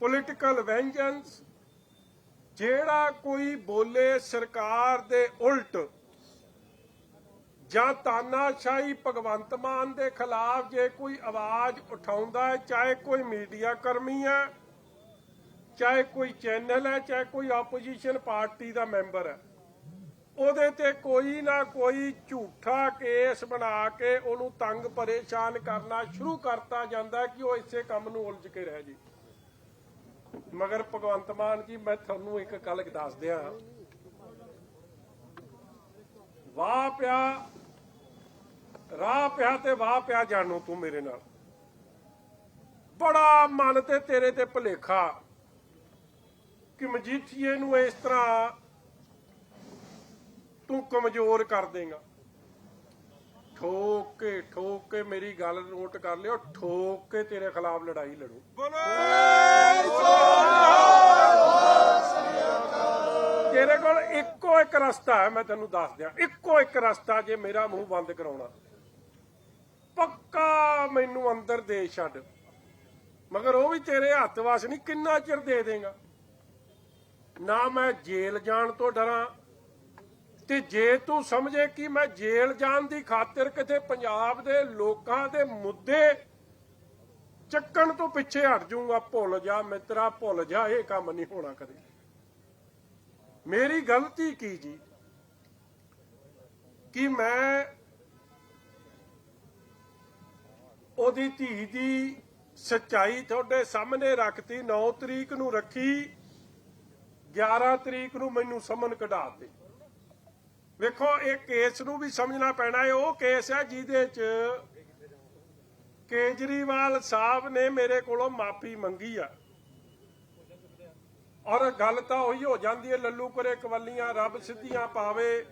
Political ਵੈਂਜੈਂਸ ਜਿਹੜਾ ਕੋਈ ਬੋਲੇ ਸਰਕਾਰ ਦੇ ਉਲਟ ਜਾਂ ਤਾਨਾਸ਼ਾਹੀ ਭਗਵੰਤ ਮਾਨ ਦੇ ਖਿਲਾਫ ਜੇ ਕੋਈ ਆਵਾਜ਼ ਉਠਾਉਂਦਾ ਹੈ, ਚਾਹੇ ਕੋਈ ਮੀਡੀਆ ਕਰਮੀ ਹੈ, ਚਾਹੇ ਕੋਈ ਚੈਨਲ ਹੈ, ਚਾਹੇ ਕੋਈ ਆਪੋਜੀਸ਼ਨ ਪਾਰਟੀ ਦਾ ਮੈਂਬਰ ਹੈ, ਉਹਦੇ ਤੇ ਕੋਈ ਨਾ ਕੋਈ ਝੂਠਾ ਕੇਸ ਬਣਾ ਕੇ ਉਹਨੂੰ ਤੰਗ ਪਰੇਸ਼ਾਨ ਕਰਨਾ ਸ਼ੁਰੂ ਕਰਤਾ ਜਾਂਦਾ ਕਿ ਉਹ ਇਸੇ ਕੰਮ ਨੂੰ ਉਲਝ ਕੇ ਰਹਿ ਜੇ। ਮਗਰ ਭਗਵੰਤ ਮਾਨ ਜੀ, ਮੈਂ ਤੁਹਾਨੂੰ ਇੱਕ ਗੱਲ ਦੱਸ ਦਿਆਂ। ਵਾਹ ਪਿਆ, ਰਾਹ ਪਿਆ ਤੇ ਵਾਹ ਪਿਆ ਜਾਣੋ ਤੂੰ ਮੇਰੇ ਨਾਲ। ਬੜਾ ਮਨ ਤੇ ਤੇਰੇ ਤੇ ਭੁਲੇਖਾ ਕਿ ਮਜੀਠੀਏ ਨੂੰ ਇਸ ਤਰ੍ਹਾਂ ਤੂੰ ਕਮਜ਼ੋਰ ਕਰ ਦੇਗਾ। ਠੋਕ ਕੇ ਠੋਕ ਕੇ ਮੇਰੀ ਗੱਲ ਨੋਟ ਕਰ ਲਿਓ, ਠੋਕ ਕੇ ਤੇਰੇ ਖਿਲਾਫ ਲੜਾਈ ਲੜੂ। ਤੇਰੇ ਕੋਲ ਇੱਕੋ ਇੱਕ ਰਸਤਾ ਹੈ, ਮੈਂ ਤੈਨੂੰ ਦੱਸ ਦਿਆਂ। ਇੱਕੋ ਇੱਕ ਰਸਤਾ ਜੇ ਮੇਰਾ ਮੂੰਹ ਬੰਦ ਕਰਾਉਣਾ। ਪੱਕਾ ਮੈਨੂੰ ਅੰਦਰ ਦੇ ਛੱਡ। ਮਗਰ ਉਹ ਵੀ ਤੇਰੇ ਹੱਥ ਵਾਸ ਨਹੀਂ, ਕਿੰਨਾ ਚਿਰ ਦੇ ਦੇਗਾ। ਨਾ ਮੈਂ ਜੇਲ੍ਹ ਜਾਣ ਤੋਂ ਡਰਾਂ, ਤੇ ਜੇ ਤੂੰ ਸਮਝੇ ਕਿ ਮੈਂ ਜੇਲ੍ਹ ਜਾਣ ਦੀ ਖਾਤਰ ਕਿਤੇ ਪੰਜਾਬ ਦੇ ਲੋਕਾਂ ਦੇ ਮੁੱਦੇ ਚੱਕਣ ਤੋਂ ਪਿੱਛੇ ਹਟ ਜਾਊਂਗਾ, ਭੁੱਲ ਜਾ ਮਿੱਤਰਾ, ਭੁੱਲ ਜਾ, ਇਹ ਕੰਮ ਨਹੀਂ ਹੋਣਾ ਕਦੇ। ਮੇਰੀ ਗਲਤੀ ਕੀ ਜੀ? ਕਿ ਮੈਂ ਉਹਦੀ ਧੀ ਦੀ ਸਚਾਈ ਤੁਹਾਡੇ ਸਾਹਮਣੇ ਰੱਖਤੀ 9 ਤਰੀਕ ਨੂੰ ਰੱਖੀ 11 ਤਰੀਕ ਨੂੰ ਮੈਨੂੰ ਸਮਨ ਕਢਾ ਵੇਖੋ, ਇਹ ਕੇਸ ਨੂੰ ਵੀ ਸਮਝਣਾ ਪੈਣਾ ਹੈ। ਉਹ ਕੇਸ ਹੈ ਜਿਹਦੇ ਚ ਕੇਜਰੀਵਾਲ ਸਾਹਿਬ ਨੇ ਮੇਰੇ ਕੋਲੋਂ ਮਾਫੀ ਮੰਗੀ ਆ। ਔਰ ਗੱਲ ਤਾਂ ਉਹੀ ਹੋ ਜਾਂਦੀ ਹੈ, ਲੱਲੂ ਕਰੇ ਕਵੱਲੀਆਂ, ਰੱਬ ਸਿੱਧੀਆਂ ਪਾਵੇ।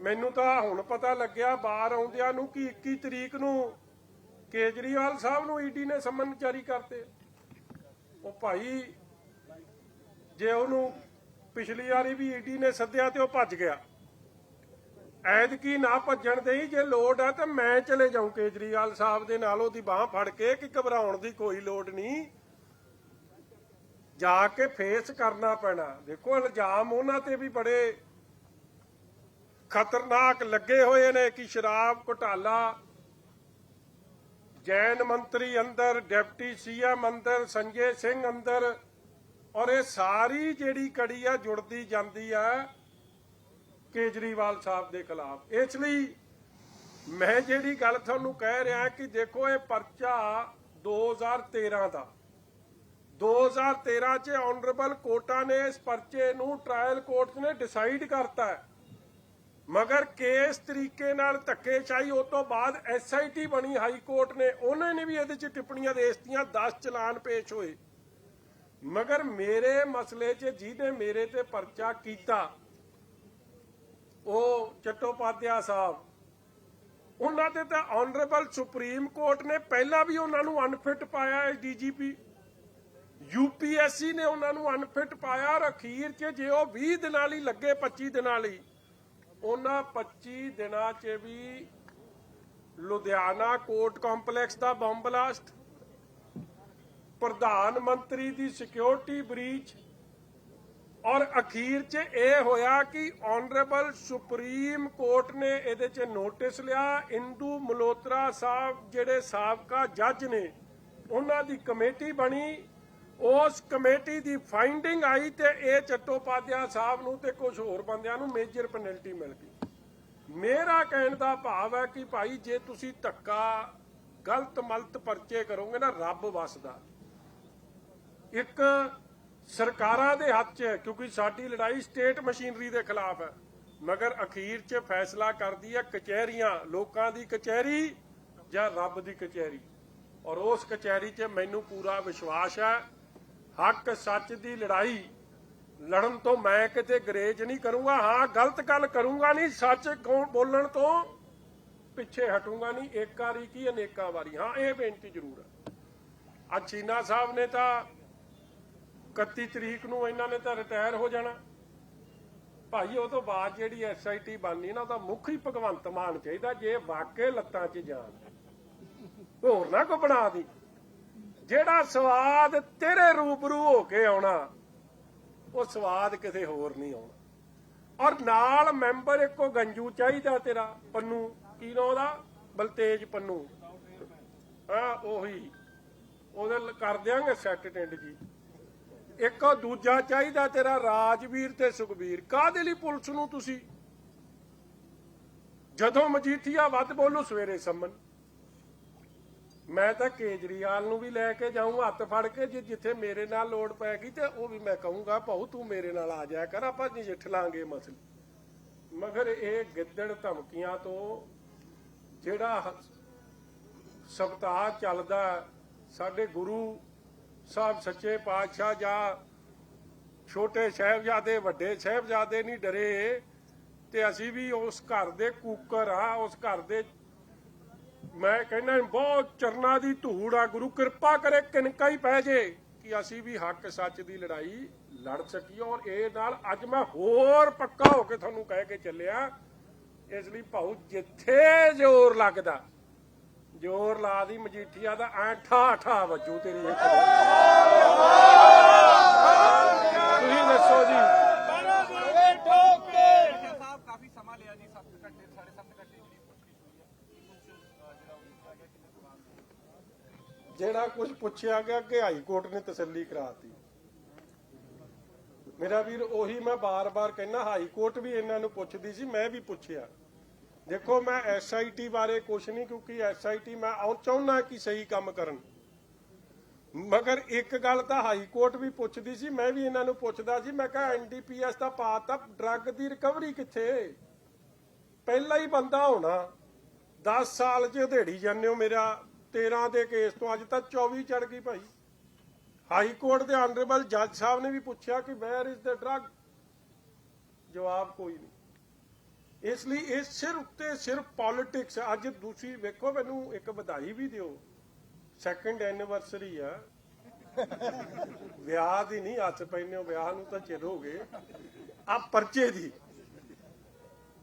ਮੈਨੂੰ ਤਾਂ ਹੁਣ ਪਤਾ ਲੱਗਿਆ, ਬਾਹਰ ਆਉਂਦਿਆਂ ਨੂੰ ਕਿ 21 ਤਰੀਕ ਨੂੰ ਕੇਜਰੀਵਾਲ ਸਾਹਿਬ ਨੂੰ ਈਡੀ ਨੇ ਸੰਮਨ ਜਾਰੀ ਕਰਤੇ। ਉਹ ਭਾਈ, ਜੇ ਉਹਨੂੰ ਪਿਛਲੀ ਵਾਰੀ ਵੀ ਈਡੀ ਨੇ ਸੱਦਿਆ ਤੇ ਉਹ ਭੱਜ ਗਿਆ। ਐਤਕੀ ਨਾ ਭੱਜਣ ਦੇਈ, ਜੇ ਲੋੜ ਆ ਤਾਂ ਮੈਂ ਚਲੇ ਜਾਉਂ ਕੇਜਰੀਵਾਲ ਸਾਹਿਬ ਦੇ ਨਾਲ, ਉਹਦੀ ਬਾਹ ਫੜ ਕੇ, ਕਿ ਘਬਰਾਉਣ ਦੀ ਕੋਈ ਲੋੜ ਨਹੀਂ। ਜਾ ਕੇ ਫੇਸ ਕਰਨਾ ਪੈਣਾ। ਦੇਖੋ, ਇਲਜ਼ਾਮ ਉਹਨਾਂ ਤੇ ਵੀ ਬੜੇ ਖਤਰਨਾਕ ਲੱਗੇ ਹੋਏ ਨੇ ਕਿ ਸ਼ਰਾਬ ਘੁਟਾਲਾ, ਜੈਨ ਮੰਤਰੀ ਅੰਦਰ, ਡਿਪਟੀ ਸੀਐਮ ਅੰਦਰ, ਸੰਜੇ ਸਿੰਘ ਅੰਦਰ, ਔਰ ਇਹ ਸਾਰੀ ਜਿਹੜੀ ਕੜੀ ਆ, ਜੁੜਦੀ ਜਾਂਦੀ ਆ ਕੇਜਰੀਵਾਲ ਸਾਹਿਬ ਦੇ ਖਿਲਾਫ। ਇਸ ਲਈ ਮੈਂ ਜਿਹੜੀ ਗੱਲ ਤੁਹਾਨੂੰ ਕਹਿ ਰਿਹਾ ਕਿ ਦੇਖੋ, ਇਹ ਪਰਚਾ 2013 ਦਾ 2013 ਚ ਆਨਰੇਬਲ ਕੋਰਟਾਂ ਨੇ ਇਸ ਪਰਚੇ ਨੂੰ ਟ੍ਰਾਇਲ ਕੋਰਟ ਨੇ ਡਿਸਾਈਡ ਕਰਤਾ ਮਗਰ ਕੇਸ ਤਰੀਕੇ ਨਾਲ ਧੱਕੇਸ਼ਾਹੀ, ਉਹ ਤੋਂ ਬਾਅਦ ਐਸਆਈਟੀ ਬਣੀ ਹਾਈ ਕੋਰਟ ਨੇ। ਉਹਨਾਂ ਨੇ ਵੀ ਇਹਦੇ ਚ ਟਿੱਪਣੀਆਂ ਦੇ 10 ਚਲਾਨ ਪੇਸ਼ ਹੋਏ। ਮਗਰ ਮੇਰੇ ਮਸਲੇ 'ਚ ਜਿਹਨੇ ਮੇਰੇ ਤੇ ਪਰਚਾ ਕੀਤਾ, ਉਹ ਚਟੋਪਾਧਿਆ ਸਾਹਿਬ, ਉਹਨਾਂ ਤੇ ਤਾਂ ਆਨਰੇਬਲ ਸੁਪਰੀਮ ਕੋਰਟ ਨੇ ਪਹਿਲਾਂ ਵੀ ਉਹਨਾਂ ਨੂੰ ਅਨਫਿਟ ਪਾਇਆ ਹੈ ਡੀਜੀਪੀ ਯੂਪੀਐਸਸੀ ਨੇ ਉਹਨਾਂ ਨੂੰ ਅਨਫਿਟ ਪਾਇਆ ਔਰ ਅਖੀਰ 'ਚ ਜੇ ਉਹ 20 ਦਿਨਾਂ ਲਈ ਲੱਗੇ 25 ਦਿਨਾਂ ਲਈ, ਉਹਨਾਂ 25 ਦਿਨਾਂ 'ਚ ਵੀ ਲੁਧਿਆਣਾ ਕੋਰਟ ਕੰਪਲੈਕਸ ਦਾ ਬੰਬ ਬਲਾਸਟ, ਪ੍ਰਧਾਨ ਮੰਤਰੀ ਦੀ ਸਿਕਿਉਰਿਟੀ ਬ੍ਰੀਚ, ਔਰ ਅਖੀਰ 'ਚ ਇਹ ਹੋਇਆ ਕਿ ਆਨਰੇਬਲ ਸੁਪਰੀਮ ਕੋਰਟ ਨੇ ਇਹਦੇ 'ਚ ਨੋਟਿਸ ਲਿਆ। ਇੰਦੂ ਮਲੋਤਰਾ ਸਾਹਿਬ ਜਿਹੜੇ ਸਾਬਕਾ ਜੱਜ ਨੇ, ਉਹਨਾਂ ਦੀ ਕਮੇਟੀ ਬਣੀ। ਉਸ ਕਮੇਟੀ ਦੀ ਫਾਈਂਡਿੰਗ ਆਈ ਤੇ ਇਹ ਚਟੋਪਾਧਿਆ ਸਾਹਿਬ ਨੂੰ ਤੇ ਕੁਝ ਹੋਰ ਬੰਦਿਆਂ ਨੂੰ ਮੇਜਰ ਪੈਨਲਟੀ ਮਿਲ ਗਈ। ਮੇਰਾ ਕਹਿਣ ਦਾ ਭਾਵ ਹੈ ਕਿ ਭਾਈ ਜੇ ਤੁਸੀਂ ਧੱਕਾ, ਗਲਤ ਮਲਤ ਪਰਚੇ ਕਰੋਗੇ ਨਾ, ਰੱਬ ਵਸਦਾ। ਇੱਕ ਸਰਕਾਰਾਂ ਦੇ ਹੱਥ 'ਚ ਹੈ, ਕਿਉਂਕਿ ਸਾਡੀ ਲੜਾਈ ਸਟੇਟ ਮਸ਼ੀਨਰੀ ਦੇ ਖਿਲਾਫ ਹੈ। ਮਗਰ ਅਖੀਰ 'ਚ ਫੈਸਲਾ ਕਰਦੀ ਹੈ ਕਚਹਿਰੀਆਂ, ਲੋਕਾਂ ਦੀ ਕਚਹਿਰੀ ਜਾਂ ਰੱਬ ਦੀ ਕਚਹਿਰੀ। ਔਰ ਉਸ ਕਚਹਿਰੀ 'ਚ ਮੈਨੂੰ ਪੂਰਾ ਵਿਸ਼ਵਾਸ ਹੈ ਹੱਕ ਸੱਚ ਦੀ ਲੜਾਈ। ਲੜਨ ਤੋਂ ਮੈਂ ਕਿਤੇ ਗਰੇਜ ਨਹੀਂ ਕਰੂੰਗਾ। ਹਾਂ, ਗਲਤ ਗੱਲ ਕਰੂੰਗਾ ਨਹੀਂ। ਸੱਚ ਬੋਲਣ ਤੋਂ ਪਿੱਛੇ ਹਟੂੰਗਾ ਨਹੀਂ। ਇੱਕ ਵਾਰੀ ਕੀ, ਅਨੇਕਾਂ ਵਾਰੀ। ਹਾਂ, ਇਹ ਬੇਨਤੀ ਜ਼ਰੂਰ ਹੈ। ਅੱਜ ਚੀਨਾ ਸਾਹਿਬ ਨੇ ਤਾਂ 31 ਤਰੀਕ ਨੂੰ ਇਹਨਾਂ ਨੇ ਤਾਂ ਰਿਟਾਇਰ ਹੋ ਜਾਣਾ। ਭਾਈ, ਉਹ ਤੋਂ ਬਾਅਦ ਜਿਹੜੀ ਐਸਆਈਟੀ ਬਣਨੀ ਨਾ ਉਹਦਾ ਮੁੱਖ ਹੀ ਭਗਵੰਤ ਮਾਨ ਚਾਹੀਦਾ, ਜੇ ਵਾਕਈ ਲੱਤਾਂ 'ਚ ਜਾਣ ਹੋਰ ਨਾ ਕੋ ਬਣਾ ਦੀ। ਜਿਹੜਾ ਸਵਾਦ ਤੇਰੇ ਰੂਬਰੂ ਹੋ ਕੇ ਆਉਣਾ, ਉਹ ਸਵਾਦ ਕਿਸੇ ਹੋਰ ਨਹੀਂ ਆਉਣਾ। ਔਰ ਨਾਲ ਮੈਂਬਰ ਇੱਕੋ ਗੰਜੂ ਚਾਹੀਦਾ ਤੇਰਾ, ਪੰਨੂ। ਕੀ ਨਾਂ ਉਹਦਾ? ਬਲਤੇਜ ਪੰਨੂ। ਹਾਂ, ਉਹੀ। ਉਹਦੇ ਕਰ ਦਿਆਂਗੇ ਸੈੱਟ ਟਿੰਡ ਜੀ। ਇੱਕ ਦੂਜਾ ਚਾਹੀਦਾ ਤੇਰਾ, ਰਾਜਵੀਰ ਤੇ ਸੁਖਬੀਰ। ਕਾਹਦੇ ਲਈ ਪੁਲਿਸ ਨੂੰ ਤੁਸੀਂ? ਜਦੋਂ ਮਜੀਠੀਆ ਵੱਧ ਬੋਲੂ, ਸਵੇਰੇ ਸੰਮਨ। ਮੈਂ ਤਾਂ ਕੇਜਰੀਵਾਲ ਨੂੰ ਵੀ ਲੈ ਕੇ ਜਾਊਂ, ਹੱਥ ਫੜ ਕੇ, ਜੇ ਜਿੱਥੇ ਮੇਰੇ ਨਾਲ ਲੋੜ ਪੈ ਗਈ ਤੇ ਉਹ ਵੀ ਮੈਂ ਕਹੂੰਗਾ, ਭਾਊ, ਤੂੰ ਮੇਰੇ ਨਾਲ ਆ ਜਾਇਆ ਕਰ, ਆਪਾਂ ਨਜਿੱਠ ਲਾਂਗੇ ਮਸਲੇ। ਮਗਰ ਇਹ ਗਿੱਦੜ ਧਮਕੀਆਂ ਤੋਂ ਜਿਹੜਾ ਸਬਤਾਹ ਚੱਲਦਾ, ਸਾਡੇ ਗੁਰੂ ਸਾਹਿਬ ਸੱਚੇ ਪਾਤਸ਼ਾਹ ਜਾਂ ਛੋਟੇ ਸਾਹਿਬਜ਼ਾਦੇ, ਵੱਡੇ ਸਾਹਿਬਜ਼ਾਦੇ ਨਹੀਂ ਡਰੇ ਤੇ ਅਸੀਂ ਵੀ ਉਸ ਘਰ ਦੇ ਕੂਕਰ ਆ ਉਸ ਘਰ ਦੇ ਮੈਂ ਕਹਿੰਦਾ ਬਹੁਤ ਚਰਨਾਂ ਦੀ ਧੂੜ ਆ, ਗੁਰੂ ਕਿਰਪਾ ਕਰੇ ਕਿਨਕਾ ਹੀ ਪੈ ਜੇ ਕਿ ਅਸੀਂ ਵੀ ਹੱਕ ਸੱਚ ਦੀ ਲੜਾਈ ਲੜ ਸਕੀਏ ਔਰ ਇਹ ਨਾਲ ਅੱਜ ਮੈਂ ਹੋਰ ਪੱਕਾ ਹੋ ਕੇ ਤੁਹਾਨੂੰ ਕਹਿ ਕੇ ਚੱਲਿਆ, ਇਸ ਲਈ ਭਾਉ ਜਿੱਥੇ ਜ਼ੋਰ ਲੱਗਦਾ, ਜ਼ੋਰ ਲਾ ਦੀ ਮਜੀਠੀਆ ਦਾ ਐ ਠਾ ਠਾ ਵੱਜੂ ਤੇਰੀ ਇੱਕ ਕੁਝ ਪੁੱਛਿਆ ਗਿਆ ਕਿ ਹਾਈ ਕੋਰਟ ਨੇ ਤਸੱਲੀ ਕਰਾਤੀ। ਮੇਰਾ ਵੀਰ, ਉਹੀ ਮੈਂ ਬਾਰ-ਬਾਰ ਕਹਿੰਦਾ, ਹਾਈ ਕੋਰਟ ਵੀ ਇਹਨਾਂ ਨੂੰ ਪੁੱਛਦੀ ਸੀ, ਮੈਂ ਵੀ ਪੁੱਛਿਆ। ਦੇਖੋ, ਮੈਂ ਐਸਆਈਟੀ ਬਾਰੇ ਕੁਝ ਨਹੀਂ, ਕਿਉਂਕਿ ਐਸਆਈਟੀ ਮੈਂ ਚਾਹੁੰਦਾ ਕਿ ਸਹੀ ਕੰਮ ਕਰਨ। ਮਗਰ ਇੱਕ ਗੱਲ ਤਾਂ ਹਾਈ ਕੋਰਟ ਵੀ ਪੁੱਛਦੀ ਸੀ, ਮੈਂ ਵੀ ਇਹਨਾਂ ਨੂੰ ਪੁੱਛਦਾ ਸੀ, ਮੈਂ ਕਿਹਾ ਐਨਡੀਪੀਐਸ ਦਾ ਪਾਤਾ ਡਰੱਗ ਦੀ ਰਿਕਵਰੀ ਕਿੱਥੇ? ਪਹਿਲਾ ਹੀ ਬੰਦਾ ਹੋਣਾ 10 ਸਾਲ ਚ ਢੇੜੀ ਜਾਂਦੇ ਹੋ ਮੇਰਾ 13 ਦੇ ਕੇਸ ਤੋਂ ਅੱਜ ਤੱਕ 24 ਚੜ ਗਈ ਭਾਈ। ਹਾਈ ਕੋਰਟ ਦੇ ਆਨਰੇਬਲ ਜੱਜ ਸਾਹਿਬ ਨੇ ਵੀ ਪੁੱਛਿਆ ਕਿ ਵੇਅਰ ਇਜ਼ ਦ ਡਰੱਗ ਜਵਾਬ ਕੋਈ ਨਹੀਂ। ਇਸ ਲਈ ਇਹ ਸਿਰਫ ਤੇ ਸਿਰਫ ਪੋਲਿਟਿਕਸ ਅੱਜ ਦੂਸਰੀ ਵੇਖੋ, ਮੈਨੂੰ ਇੱਕ ਵਧਾਈ ਵੀ ਦਿਓ। ਸੈਕੰਡ ਐਨੀਵਰਸਰੀ ਆ। ਵਿਆਹ ਦੀ ਨਹੀਂ, ਹੱਥ ਪੈਨੇ ਵਿਆਹ ਨੂੰ ਤਾਂ ਚਿਰ ਹੋ ਗਏ। ਆ ਪਰਚੇ ਦੀ।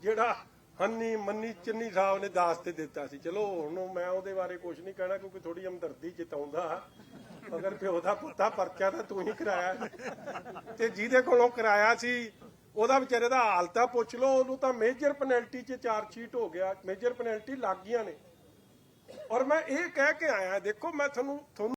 ਜਿਹੜਾ ਹੰਨੀ ਮੰਨੀ ਚੰਨੀ ਸਾਹਿਬ ਨੇ ਦਾਸ ਤੇ ਦਿੱਤਾ ਸੀ। ਚਲੋ, ਹੁਣ ਮੈਂ ਉਹਦੇ ਬਾਰੇ ਕੁਝ ਨਹੀਂ ਕਹਿਣਾ ਕਿਉਂਕਿ ਥੋੜੀ ਹਮਦਰਦੀ ਜਤਾਉਂਦਾ ਅਗਰ ਪਿਓ ਦਾ ਪੁੱਤਾ ਪਰਚਾ ਤਾਂ ਤੂੰ ਹੀ ਕਰਾਇਆ। ਤੇ ਜਿਹਦੇ ਕੋਲੋਂ ਕਰਾਇਆ ਸੀ, ਉਹਦਾ ਵਿਚਾਰੇ ਦਾ ਹਾਲ ਪੁੱਛ ਲਓ, ਉਹਨੂੰ ਤਾਂ ਮੇਜਰ ਪੈਨਲਟੀ 'ਚ ਚਾਰ ਸ਼ੀਟ ਹੋ ਗਿਆ। ਮੇਜਰ ਪੈਨਲਟੀ ਲੱਗ ਗਈਆਂ ਨੇ। ਔਰ ਮੈਂ ਇਹ ਕਹਿ ਕੇ ਆਇਆ, ਦੇਖੋ, ਮੈਂ ਤੁਹਾਨੂੰ ਤੁਹਾਨੂੰ